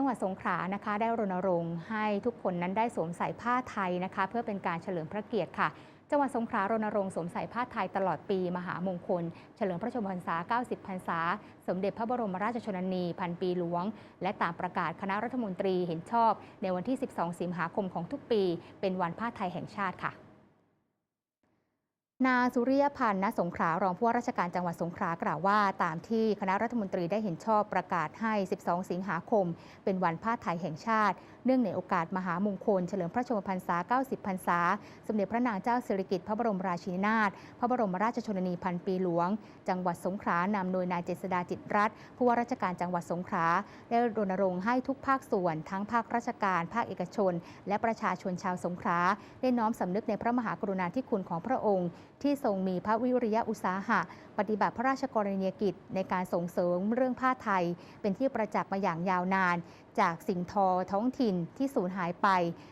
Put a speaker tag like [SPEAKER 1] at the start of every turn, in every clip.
[SPEAKER 1] จังหวัดสงขลานะคะได้รณรงค์ให้ทุกคนนั้นได้สวมใส่ผ้าไทยนะคะเพื่อเป็นการเฉลิมพระเกียรติค่ะจังหวัดสงขลารณรงค์สวมใส่ผ้าไทยตลอดปีมหามงคล เฉลิมพระชนมพรรษา 90 พรรษา สมเด็จพระบรมราชชนนีพันปีหลวง และตามประกาศคณะรัฐมนตรีเห็นชอบ ในวันที่ 12 สิงหาคมของทุกปี เป็นวันผ้าไทยแห่งชาติค่ะ นาสุริยพันธ์ณสงขลารองผู้ว่าราชการจังหวัดสงขลากล่าวว่า ตามที่คณะรัฐมนตรีได้เห็นชอบประกาศให้ 12 สิงหาคม เป็นวันผ้าไทยแห่งชาติ เนื่องในโอกาสมหามงคล เฉลิมพระชนมพรรษา 90 พรรษา สมเด็จพระนางเจ้าสิริกิติ์พระบรมราชินีนาถพระบรมราชชนนีพันปีหลวง จังหวัดสงขลานำโดยนายเจษดาจิตรรัตน์ผู้ว่าราชการจังหวัดสงขลาได้รณรงค์ให้ทุกภาคส่วน ทั้งภาคราชการ ภาคเอกชน และประชาชนชาวสงขลาได้น้อมสำนึกในพระมหากรุณาธิคุณของพระองค์ ที่ทรงมีพระวิริยะอุตสาหะ ปฏิบัติพระราชกรณียกิจในการส่งเสริมเรื่องผ้าไทย เป็นที่ประจักษ์มาอย่างยาวนาน จากสิ่งทอท้องถิ่นที่สูญหายไป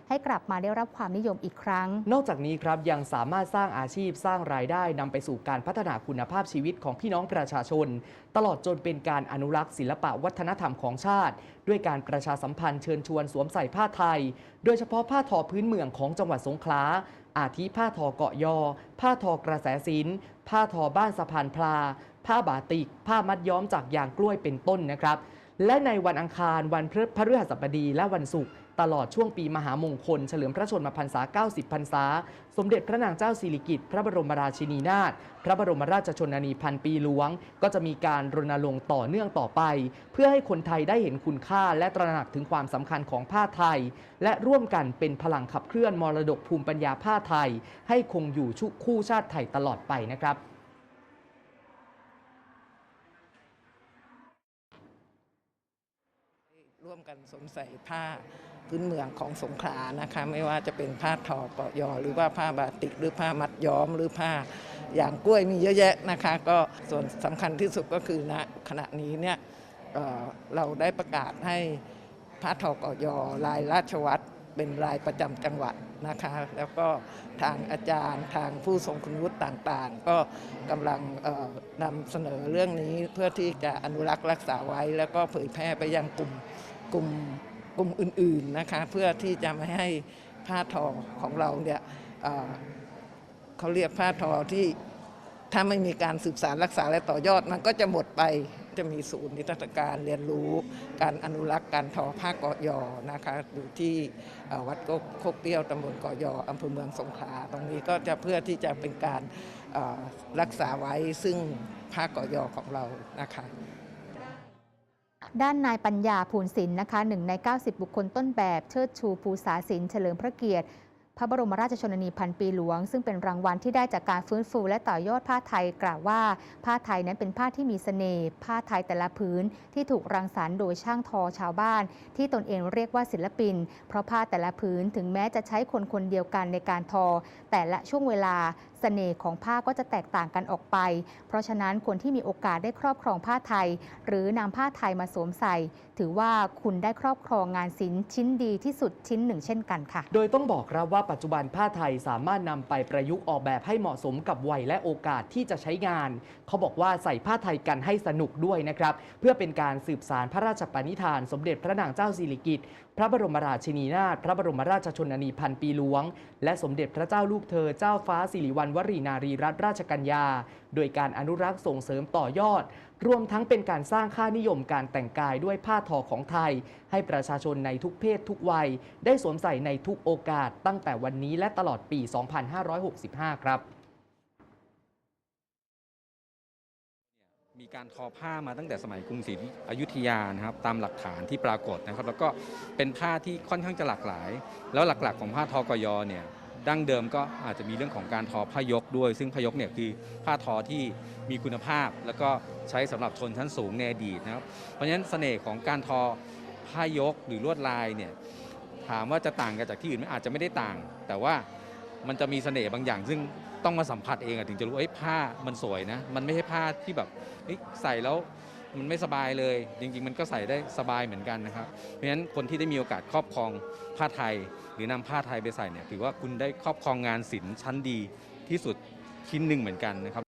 [SPEAKER 1] ให้กลับมาได้รับความนิยมอีกครั้ง
[SPEAKER 2] นอกจากนี้ครับยังสามารถสร้างอาชีพสร้างรายได้นำไปสู่การพัฒนาคุณภาพชีวิตของพี่น้องประชาชน ตลอดจนเป็นการอนุรักษ์ศิลปะวัฒนธรรมของชาติ ด้วยการประชาสัมพันธ์เชิญชวนสวมใส่ผ้าไทย โดยเฉพาะผ้าทอพื้นเมืองของจังหวัดสงขลาอาทิผ้าทอเกาะยอ ผ้าทอกระแสสินผ้าทอบ้านสะพานพลา ผ้าบาติก ผ้ามัดย้อมจากยางกล้วยเป็นต้นนะครับ และในวันอังคารวันพฤพฤหัสบดีและวันศุกร์ตลอดช่วงปีมหามงคล เฉลิมพระชนมพรรษา 90 พรรษา สมเด็จพระนางเจ้าสิริกิติ์พระบรมราชินีนาถพระบรมราชชนนีพันปีหลวง ก็จะมีการรณรงค์ต่อเนื่องต่อไป เพื่อให้คนไทยได้เห็นคุณค่าและตระหนักถึงความสำคัญของผ้าไทย และร่วมกันเป็นพลังขับเคลื่อนมรดกภูมิปัญญาผ้าไทย ให้คงอยู่ชุคู่ชาติไทยตลอดไปนะครับ
[SPEAKER 3] ร่วมกันสวมใส่ผ้าพื้นเมืองของสงขลานะคะไม่ว่าจะเป็นผ้าทอเกาะยอ หรือว่าผ้าบาติกหรือผ้ามัดย้อมหรือผ้าอย่างกล้วยมีเยอะแยะนะคะ ก็ส่วนสำคัญที่สุดก็คือณขณะนี้เนี่ยเเราได้ประกาศให้ผ้าทอเกาะยอลายราชวัตรเป็นลายประจำจังหวัดนะคะ แล้วก็ทางอาจารย์ทางผู้ทรงคุณวุฒิต่างๆ ก็กำลังเอ่อนำเสนอเรื่องนี้เพื่อที่จะอนุรักษ์รักษาไว้ แล้วก็เผยแพร่ไปยังกลุ่ม กลุ่มกลุ่มอื่นๆนะคะเพื่อที่จะไม่ให้ผ้าทอของเราเนี่ยเขาเรียกผ้าทอที่ถ้าไม่มีการสืบสารรักษาและต่อยอดมันก็จะหมดไปจะมีศูนย์นิทรรศการเรียนรู้การอนุรักษ์การทอผ้าเกาะยอนะคะอยู่ที่วัดโคกเปี้ยวตำบลเกาะยออำเภอเมืองสงขลาตรงนี้ก็จะเพื่อที่จะเป็นการรักษาไว้ซึ่งผ้าเกาะยอของเรานะคะ
[SPEAKER 1] ด้านนายปัญญาภูนศิลป์นะคะหนึ่งใน 90 บุคคลต้นแบบเชิดชูภูษาศิลป์เฉลิมพระเกียรติพระบรมราชชนนีพันปีหลวง ซึ่งเป็นรางวัลที่ได้จากการฟื้นฟูและต่อยอดผ้าไทยกล่าวว่า ผ้าไทยนั้นเป็นผ้าที่มีเสน่ห์ผ้าไทยแต่ละพื้นที่ถูกรังสรรค์โดยช่างทอชาวบ้าน ที่ตนเองเรียกว่าศิลปิน เพราะผ้าแต่ละพื้นถึงแม้จะใช้คนคนเดียวกันในการทอ แต่ละช่วงเวลาเสน่ห์ของผ้าก็จะแตกต่างกันออกไป เพราะฉะนั้นคนที่มีโอกาสได้ครอบครองผ้าไทย หรือนำผ้าไทยมาสวมใส่ ถือว่าคุณได้ครอบครองงานศิลป์ชิ้นดีที่สุดชิ้นหนึ่งเช่นกันค่ะ
[SPEAKER 2] โดยต้องบอกครับว่าปัจจุบันผ้าไทยสามารถนำไปประยุกต์ออกแบบให้เหมาะสมกับวัยและโอกาสที่จะใช้งาน เขาบอกว่าใส่ผ้าไทยกันให้สนุกด้วยนะครับ เพื่อเป็นการสืบสารพระราชปณิธาน สมเด็จพระนางเจ้าสิริกิติ์พระบรมราชินีนาถพระบรมราชชนนีพันปีหลวง และสมเด็จพระเจ้าลูกเธอเจ้าฟ้าสิริวัณวรีนารีรัตนราชกัญญา โดยการอนุรักษ์ส่งเสริมต่อยอด รวมทั้งเป็นการสร้างค่านิยมการแต่งกายด้วยผ้าทอของไทย ให้ประชาชนในทุกเพศทุกวัย ได้สวมใส่ในทุกโอกาสตั้งแต่วันนี้และตลอดปี 2565 ครับ
[SPEAKER 4] มีการทอผ้ามาตั้งแต่สมัยกรุงศรีอยุธยานะครับตามหลักฐานที่ปรากฏนะครับ แล้วก็เป็นผ้าที่ค่อนข้างจะหลากหลาย แล้วหลักๆ ของผ้าทอกยอเนี่ย ดั้งเดิมก็อาจจะมีเรื่องของการทอผ้ายกด้วย ซึ่งผ้ายกเนี่ยคือผ้าทอที่มีคุณภาพ แล้วก็ใช้สำหรับชนชั้นสูงในอดีตนะครับ เพราะฉะนั้นเสน่ห์ของการทอผ้ายกหรือลวดลายเนี่ยถามว่าจะต่างกันจากที่อื่นไหมอาจจะไม่ได้ต่าง แต่ว่ามันจะมีเสน่ห์บางอย่าง ซึ่งต้องมาสัมผัสเองอถึงจะรู้ว่าเอ้ผ้ามันสวยนะมันไม่ใช่ผ้าที่แบบใส่แล้ว มันไม่สบายเลย จริง ๆ มันก็ใส่ได้สบายเหมือนกันนะครับ เพราะฉะนั้นคนที่ได้มีโอกาสครอบครองผ้าไทย หรือนำผ้าไทยไปใส่เนี่ยถือว่าคุณได้ครอบครองงานศิลป์ชั้นดีที่สุดชิ้นหนึ่งเหมือนกันนะครับ